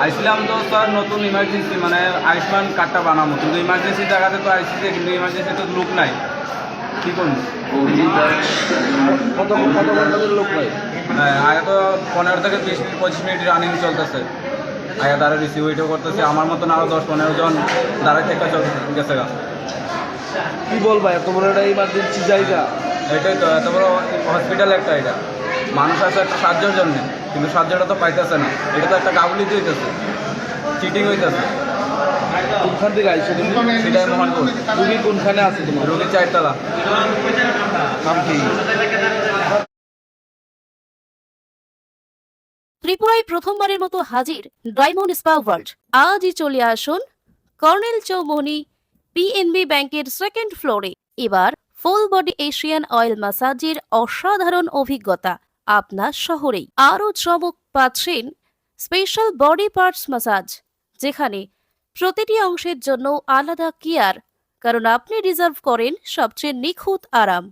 আইছিলাম তো স্যার নতুন ইমার্জেন্সি মানে আয়ুষ্মান কার্ডটা বানাবো। কিন্তু ইমার্জেন্সি জায়গাতে তো আইসি কিন্তু ইমার্জেন্সি তো লোক নাই। কি করুন কত কত লোক নাই? হ্যাঁ, আগে তো পনেরো থেকে বিশ মিনিট পঁচিশ মিনিট রানিং চলতেছে। আগে তারা রিসিভ ওইটাও করতেছে আমার মতন আরও দশ পনেরো জন দাঁড়ায় থেকে গেছে গা। কি বলবা এত বড় একটা ইমার্জেন্সি জায়গা। এটাই তো এত বড় হসপিটাল একটা এটা। মানুষ আছে একটা সাহায্যের জন্য কিন্তু সাহায্যটা তো পাইতেছে না। এটা তো একটা গাবলিতে হইতেছে চিটিং হইতেছে। কোনখান থেকে আইসো তুমি? সেটাই মোহনপুর। রুগী কোনখানে আছে তোমার? রোগী চারতলা নাম কি? ত্রিপুরায় প্রথমবারের মতো হাজির ডায়মন্ড স্পা ওয়ার্ল্ড। আজই চলে আসুন কর্নেল চৌমনি পিএনবি ব্যাংকের সেকেন্ড ফ্লোরে। এবার ফুল বডি এশিয়ান অয়েল ম্যাসাজের অসাধারণ অভিজ্ঞতা। আপনার শহরেই। আরও চমক পাচ্ছেন স্পেশাল বডি পার্টস ম্যাসাজ যেখানে প্রতিটি অংশের জন্য আলাদা কেয়ার কারণ আপনি রিজার্ভ করেন সবচেয়ে নিখুঁত আরাম।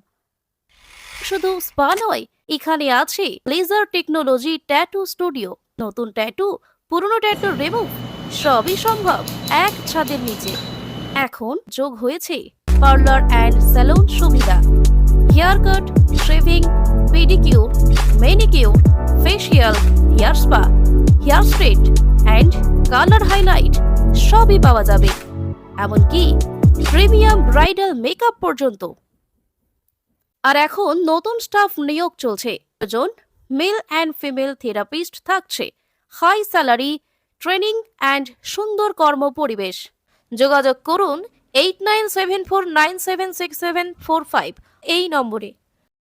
শুধু স্পা নয়, এখানে আছে লেজার টেকনোলজি ট্যাটু স্টুডিও নতুন ট্যাটু পুরনো ট্যাটু রিমুভ সবই সম্ভব এক ছাদের নিচে। এখন যোগ হয়েছে পার্লার অ্যান্ড স্যালুন সুবিধা। Hair cut shaving pedicure manicure facial hair spa hair straight and colour highlight সবই পাওয়া যাবে। এমনকি প্রিমিয়াম ব্রাইডাল মেকআপ পর্যন্ত। আর এখন নতুন স্টাফ নিয়োগ চলছে। জন মেল অ্যান্ড ফিমেল থেরাপিস্ট থাকছে। হাই স্যালারি ট্রেনিং অ্যান্ড সুন্দর কর্ম পরিবেশ। যোগাযোগ করুন eight nine seven four nine seven six seven four five এই নম্বরে।